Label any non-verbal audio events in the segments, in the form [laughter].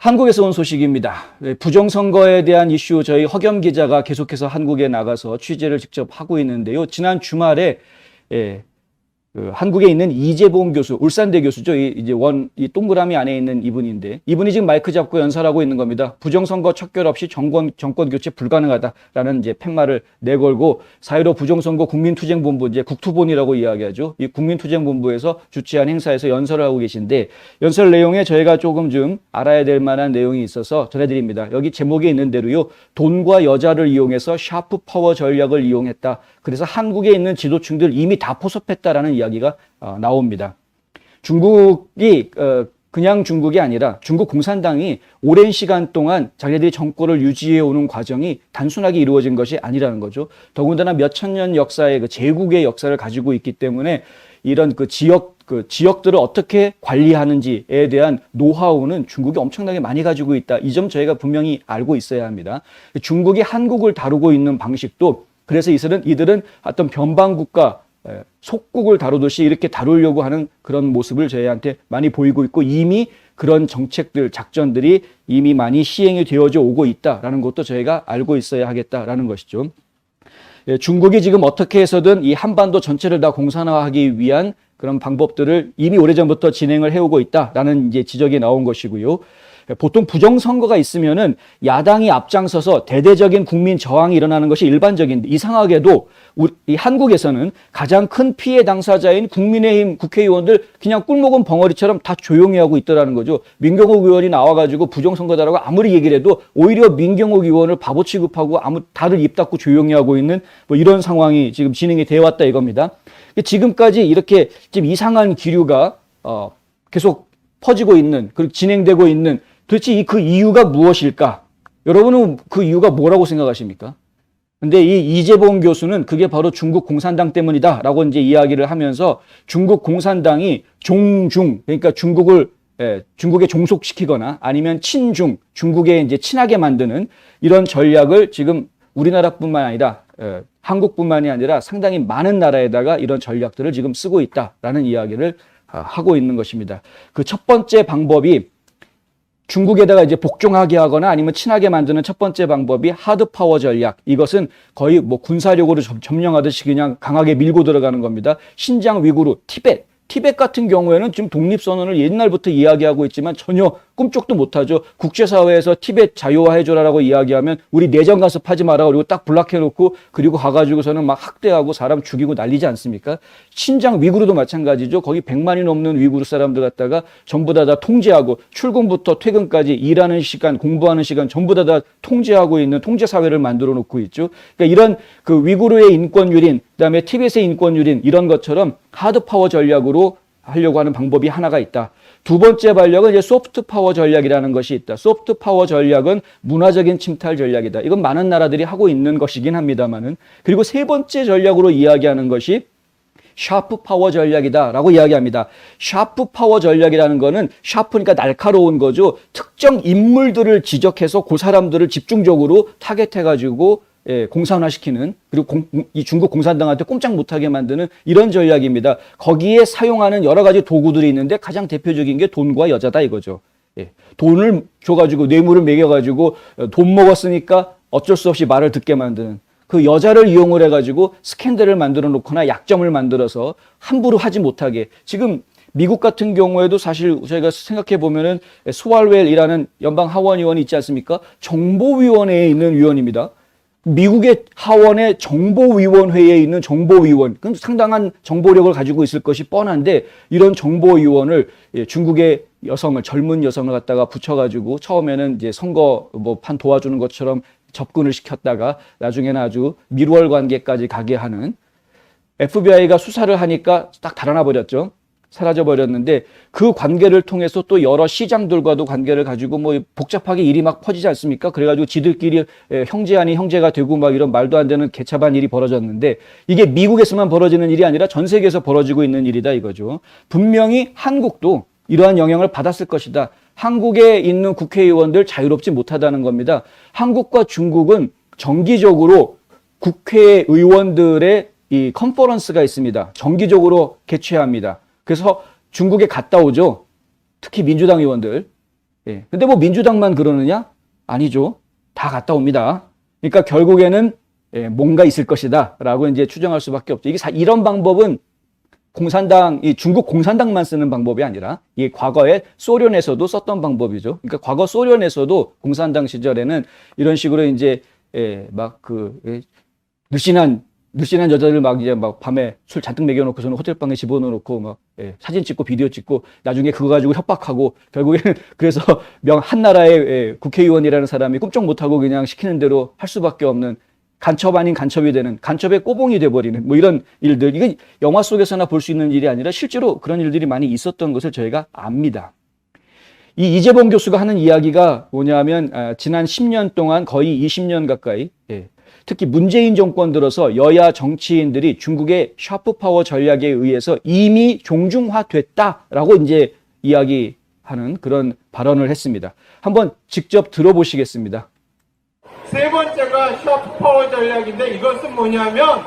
한국에서 온 소식입니다. 네, 부정선거에 대한 이슈 저희 허겸 기자가 계속해서 한국에 나가서 취재를 직접 하고 있는데요. 지난 주말에 예, 그 한국에 있는 이재봉 교수, 울산대 교수죠. 이, 이제 원, 이 동그라미 안에 있는 이분인데, 이분이 지금 마이크 잡고 연설하고 있는 겁니다. 부정선거 척결 없이 정권, 정권 교체 불가능하다라는 이제 팻말을 내걸고, 4.15 부정선거 국민투쟁본부, 이제 국투본이라고 이야기하죠. 이 국민투쟁본부에서 주최한 행사에서 연설을 하고 계신데, 연설 내용에 저희가 조금 좀 알아야 될 만한 내용이 있어서 전해드립니다. 여기 제목에 있는 대로요, 돈과 여자를 이용해서 샤프 파워 전략을 이용했다. 그래서 한국에 있는 지도층들 이미 다 포섭했다라는 이야기가 어, 나옵니다. 중국이 어, 그냥 중국이 아니라 중국 공산당이 오랜 시간 동안 자기들이 정권을 유지해 오는 과정이 단순하게 이루어진 것이 아니라는 거죠. 더군다나 몇천 년 역사의 그 제국의 역사를 가지고 있기 때문에 이런 그 지역 그 지역들을 어떻게 관리하는지에 대한 노하우는 중국이 엄청나게 많이 가지고 있다. 이 점 저희가 분명히 알고 있어야 합니다. 중국이 한국을 다루고 있는 방식도 그래서 이들은 이들은 어떤 변방 국가 에, 속국을 다루듯이 이렇게 다루려고 하는 그런 모습을 저희한테 많이 보이고 있고 이미 그런 정책들, 작전들이 이미 많이 시행이 되어져 오고 있다라는 것도 저희가 알고 있어야 하겠다라는 것이죠. 예, 중국이 지금 어떻게 해서든 이 한반도 전체를 다 공산화하기 위한 그런 방법들을 이미 오래전부터 진행을 해오고 있다라는 이제 지적이 나온 것이고요. 예, 보통 부정선거가 있으면은 야당이 앞장서서 대대적인 국민 저항이 일어나는 것이 일반적인데 이상하게도 우리 이 한국에서는 가장 큰 피해 당사자인 국민의힘 국회의원들 그냥 꿀먹은 벙어리처럼 다 조용히 하고 있더라는 거죠. 민경욱 의원이 나와가지고 부정선거다라고 아무리 얘기를 해도 오히려 민경욱 의원을 바보 취급하고 아무 다들 입 닫고 조용히 하고 있는 뭐 이런 상황이 지금 진행이 되어 왔다 이겁니다. 지금까지 이렇게 좀 이상한 기류가 어 계속 퍼지고 있는 그리고 진행되고 있는 도대체 이그 이유가 무엇일까? 여러분은 그 이유가 뭐라고 생각하십니까? 근데 이 이재봉 교수는 그게 바로 중국 공산당 때문이다 라고 이제 이야기를 하면서 중국 공산당이 종중 그러니까 중국을 예, 중국에 종속시키거나 아니면 친중 중국에 이제 친하게 만드는 이런 전략을 지금 우리나라뿐만 아니라 예, 한국뿐만이 아니라 상당히 많은 나라에다가 이런 전략들을 지금 쓰고 있다라는 이야기를 아, 하고 있는 것입니다. 그 첫 번째 방법이 중국에다가 이제 복종하게 하거나 아니면 친하게 만드는 첫 번째 방법이 하드 파워 전략. 이것은 거의 뭐 군사력으로 점- 점령하듯이 그냥 강하게 밀고 들어가는 겁니다. 신장 위구르, 티벳. 티벳 같은 경우에는 지금 독립선언을 옛날부터 이야기하고 있지만 전혀 꿈쩍도 못하죠. 국제사회에서 티벳 자유화해줘라라고 이야기하면 우리 내정 파지 마라 그리고 딱 블락해놓고 그리고 가가지고서는 막 학대하고 사람 죽이고 난리지 않습니까? 신장 위구르도 마찬가지죠. 거기 100만이 넘는 위구르 사람들 갖다가 전부 다 다 통제하고 출근부터 퇴근까지 일하는 시간, 공부하는 시간 전부 다 다 통제하고 있는 통제 사회를 만들어 놓고 있죠. 그러니까 이런 그 위구르의 인권 유린, 그다음에 티벳의 인권 유린 이런 것처럼 하드 파워 전략으로 하려고 하는 방법이 하나가 있다. 두 번째 전략은 이제 소프트 파워 전략이라는 것이 있다. 소프트 파워 전략은 문화적인 침탈 전략이다. 이건 많은 나라들이 하고 있는 것이긴 합니다만은 그리고 세 번째 전략으로 이야기하는 것이 샤프 파워 전략이다라고 이야기합니다. 샤프 파워 전략이라는 거는 샤프니까 날카로운 거죠. 특정 인물들을 지적해서 그 사람들을 집중적으로 타겟해 가지고 예, 공산화시키는 그리고 공- 이 중국 공산당한테 꼼짝 못하게 만드는 이런 전략입니다. 거기에 사용하는 여러 가지 도구들이 있는데 가장 대표적인 게 돈과 여자다 이거죠. 예, 돈을 줘가지고 뇌물을 매겨가지고 어, 돈 먹었으니까 어쩔 수 없이 말을 듣게 만드는 그 여자를 이용을 해가지고 스캔들을 만들어 놓거나 약점을 만들어서 함부로 하지 못하게 지금 미국 같은 경우에도 사실 저희가 생각해 보면은 스왈웰이라는 연방 하원 의원이 있지 않습니까? 정보위원회에 있는 위원입니다. 미국의 하원의 정보위원회에 있는 정보위원, 그럼 상당한 정보력을 가지고 있을 것이 뻔한데 이런 정보위원을 예, 중국의 여성을 젊은 여성을 갖다가 붙여가지고 처음에는 이제 선거 뭐 판 도와주는 것처럼 접근을 시켰다가 나중에는 아주 밀월 관계까지 가게 하는 FBI가 수사를 하니까 딱 달아나 버렸죠. 사라져 버렸는데 그 관계를 통해서 또 여러 시장들과도 관계를 가지고 뭐 복잡하게 일이 막 퍼지지 않습니까? 그래가지고 지들끼리 에, 형제 아닌 형제가 되고 막 이런 말도 안 되는 개차반 일이 벌어졌는데 이게 미국에서만 벌어지는 일이 아니라 전 세계에서 벌어지고 있는 일이다 이거죠. 분명히 한국도 이러한 영향을 받았을 것이다. 한국에 있는 국회의원들 자유롭지 못하다는 겁니다. 한국과 중국은 정기적으로 국회의원들의 이 컨퍼런스가 있습니다. 정기적으로 개최합니다. 그래서 중국에 갔다 오죠. 특히 민주당 의원들. 예. 근데 뭐 민주당만 그러느냐? 아니죠. 다 갔다 옵니다. 그러니까 결국에는 예, 뭔가 있을 것이다 라고 이제 추정할 수밖에 없죠. 이게 사- 이런 방법은 공산당, 이 중국 공산당만 쓰는 방법이 아니라 이 과거에 소련에서도 썼던 방법이죠. 그러니까 과거 소련에서도 공산당 시절에는 이런 식으로 이제 예, 막그 예, 늘씬한 늘씬한 여자들 막 이제 막 밤에 술 잔뜩 먹여놓고서는 호텔방에 집어넣어놓고 막 예, 사진 찍고 비디오 찍고 나중에 그거 가지고 협박하고 결국에는 [laughs] 그래서 명 한 나라의 예, 국회의원이라는 사람이 꿈쩍 못하고 그냥 시키는 대로 할 수밖에 없는 간첩 아닌 간첩이 되는 간첩의 꼬봉이 돼버리는 뭐 이런 일들 이건 영화 속에서나 볼 수 있는 일이 아니라 실제로 그런 일들이 많이 있었던 것을 저희가 압니다. 이 이재봉 교수가 하는 이야기가 뭐냐면 아, 지난 10년 동안 거의 20년 가까이 예, 특히 문재인 정권 들어서 여야 정치인들이 중국의 샤프 파워 전략에 의해서 이미 종중화됐다라고 이제 이야기하는 그런 발언을 했습니다. 한번 직접 들어보시겠습니다. 세 번째가 샤프 파워 전략인데 이것은 뭐냐면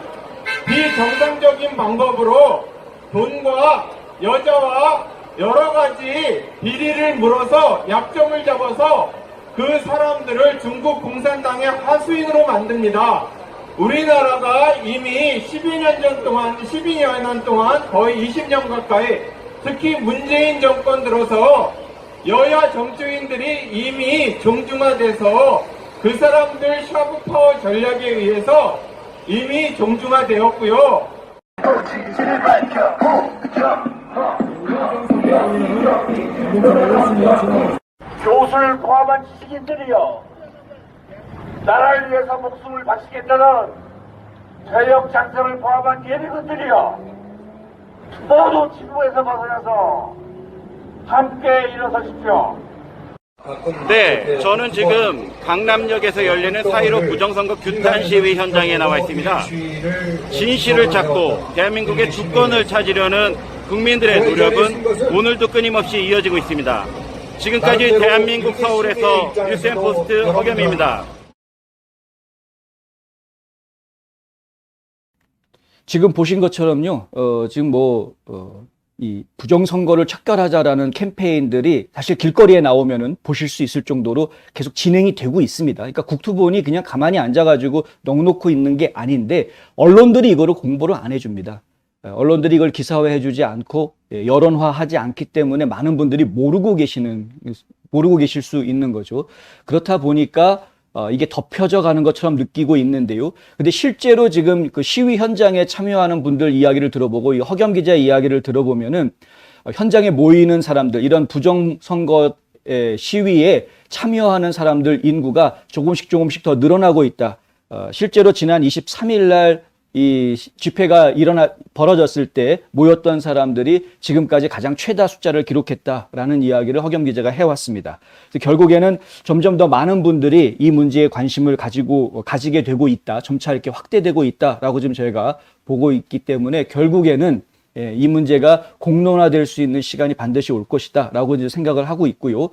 비정상적인 방법으로 돈과 여자와 여러 가지 비리를 물어서 약점을 잡아서 그 사람들을 중국 공산당의 하수인으로 만듭니다. 우리나라가 이미 12년 전 동안, 12년 동안 거의 20년 가까이 특히 문재인 정권 들어서 여야 정치인들이 이미 종중화돼서 그 사람들 샤브 파워 전략에 의해서 이미 종중화되었고요. 교수를 포함한 지식인들이요. 나라를 위해서 목숨을 바치겠다는 퇴역 장성을 포함한 예비군들이요. 모두 진보에서 벗어나서 함께 일어서십시오. 네, 저는 지금 강남역에서 열리는 4.15 부정선거 규탄 시위 현장에 나와 있습니다. 진실을 찾고 대한민국의 주권을 찾으려는 국민들의 노력은 오늘도 끊임없이 이어지고 있습니다. 지금까지 대한민국 서울에서 뉴스앤 포스트 허겸입니다. 지금 보신 것처럼요, 어, 지금 뭐, 어, 이 부정선거를 척결하자라는 캠페인들이 사실 길거리에 나오면은 보실 수 있을 정도로 계속 진행이 되고 있습니다. 그러니까 국토부원이 그냥 가만히 앉아가지고 넉놓고 있는 게 아닌데, 언론들이 이거를 공보를 안 해줍니다. 예, 언론들이 이걸 기사화해 주지 않고 예, 여론화하지 않기 때문에 많은 분들이 모르고 계시는 모르고 계실 수 있는 거죠. 그렇다 보니까 어, 이게 덮여져 가는 것처럼 느끼고 있는데요. 근데 실제로 지금 그 시위 현장에 참여하는 분들 이야기를 들어보고 이 허겸 기자 이야기를 들어보면은 어, 현장에 모이는 사람들 이런 부정 선거 의 시위에 참여하는 사람들 인구가 조금씩 조금씩 더 늘어나고 있다. 어, 실제로 지난 23일 날 이 집회가 일어나 벌어졌을 때 모였던 사람들이 지금까지 가장 최다 숫자를 기록했다라는 이야기를 허겸 기자가 해왔습니다. 결국에는 점점 더 많은 분들이 이 문제에 관심을 가지고 어, 가지게 되고 있다, 점차 이렇게 확대되고 있다라고 지금 저희가 보고 있기 때문에 결국에는 예, 이 문제가 공론화될 수 있는 시간이 반드시 올 것이다라고 이제 생각을 하고 있고요.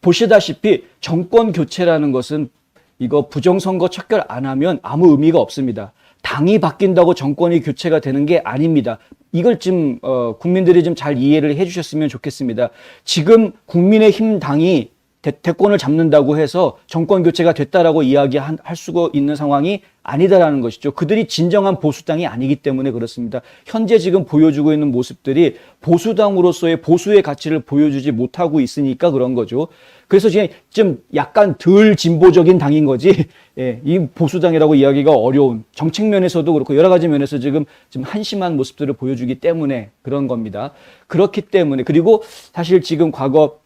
보시다시피 정권 교체라는 것은 이거 부정선거 척결 안 하면 아무 의미가 없습니다. 당이 바뀐다고 정권이 교체가 되는 게 아닙니다. 이걸 좀 어, 국민들이 좀 잘 이해를 해주셨으면 좋겠습니다. 지금 국민의힘 당이 대, 대권을 잡는다고 해서 정권 교체가 됐다라고 이야기할 수가 있는 상황이 아니다라는 것이죠. 그들이 진정한 보수당이 아니기 때문에 그렇습니다. 현재 지금 보여주고 있는 모습들이 보수당으로서의 보수의 가치를 보여주지 못하고 있으니까 그런 거죠. 그래서 지금 좀 약간 덜 진보적인 당인 거지. [laughs] 예, 이 보수당이라고 이야기가 어려운 정책 면에서도 그렇고 여러 가지 면에서 지금 좀 한심한 모습들을 보여주기 때문에 그런 겁니다. 그렇기 때문에 그리고 사실 지금 과거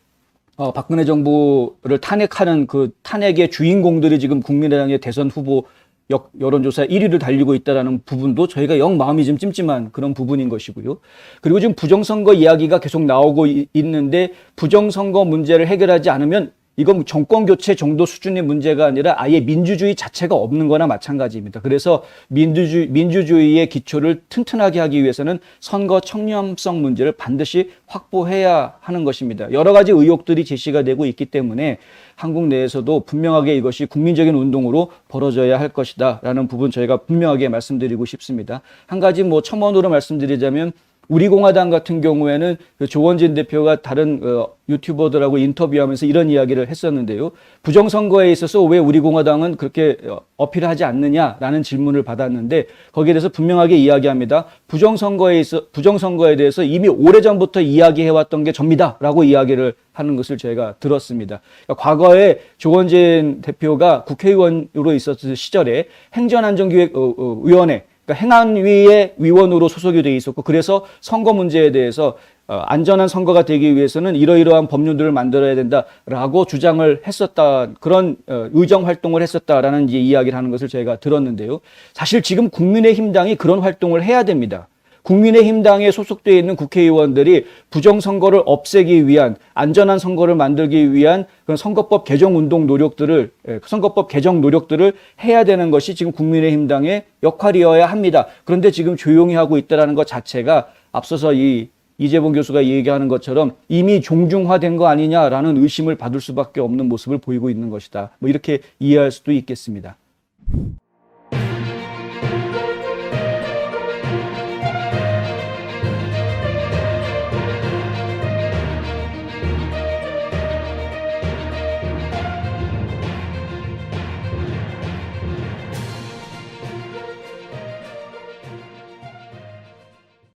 어, 박근혜 정부를 탄핵하는 그 탄핵의 주인공들이 지금 국민의당의 대선 후보 역, 여론조사 1위를 달리고 있다라는 부분도 저희가 영 마음이 좀 찜찜한 그런 부분인 것이고요. 그리고 지금 부정선거 이야기가 계속 나오고 이- 있는데 부정선거 문제를 해결하지 않으면 이건 정권 교체 정도 수준의 문제가 아니라 아예 민주주의 자체가 없는 거나 마찬가지입니다. 그래서 민주주의, 민주주의의 기초를 튼튼하게 하기 위해서는 선거 청렴성 문제를 반드시 확보해야 하는 것입니다. 여러 가지 의혹들이 제시가 되고 있기 때문에 한국 내에서도 분명하게 이것이 국민적인 운동으로 벌어져야 할 것이다 라는 부분 저희가 분명하게 말씀드리고 싶습니다. 한 가지 뭐 첨언으로 말씀드리자면 우리 공화당 같은 경우에는 그 조원진 대표가 다른 어, 유튜버들하고 인터뷰하면서 이런 이야기를 했었는데요. 부정선거에 있어서 왜 우리 공화당은 그렇게 어, 어필하지 않느냐라는 질문을 받았는데 거기에 대해서 분명하게 이야기합니다. 부정선거에 있어 부정선거에 대해서 이미 오래전부터 이야기해왔던 게 접니다라고 이야기를 하는 것을 제가 들었습니다. 그러니까 과거에 조원진 대표가 국회의원으로 있었을 시절에 행정안전기획위원회 그러니까 행안위의 위원으로 소속이 돼 있었고 그래서 선거 문제에 대해서 어, 안전한 선거가 되기 위해서는 이러이러한 법률들을 만들어야 된다라고 주장을 했었다 그런 어, 의정 활동을 했었다라는 이제 이야기를 하는 것을 제가 들었는데요. 사실 지금 국민의힘당이 그런 활동을 해야 됩니다. 국민의힘당에 소속되어 있는 국회의원들이 부정선거를 없애기 위한 안전한 선거를 만들기 위한 그런 선거법 개정 운동 노력들을 예, 선거법 개정 노력들을 해야 되는 것이 지금 국민의힘당의 역할이어야 합니다. 그런데 지금 조용히 하고 있다라는 것 자체가 앞서서 이 이재봉 교수가 얘기하는 것처럼 이미 종중화된 거 아니냐라는 의심을 받을 수밖에 없는 모습을 보이고 있는 것이다. 뭐 이렇게 이해할 수도 있겠습니다.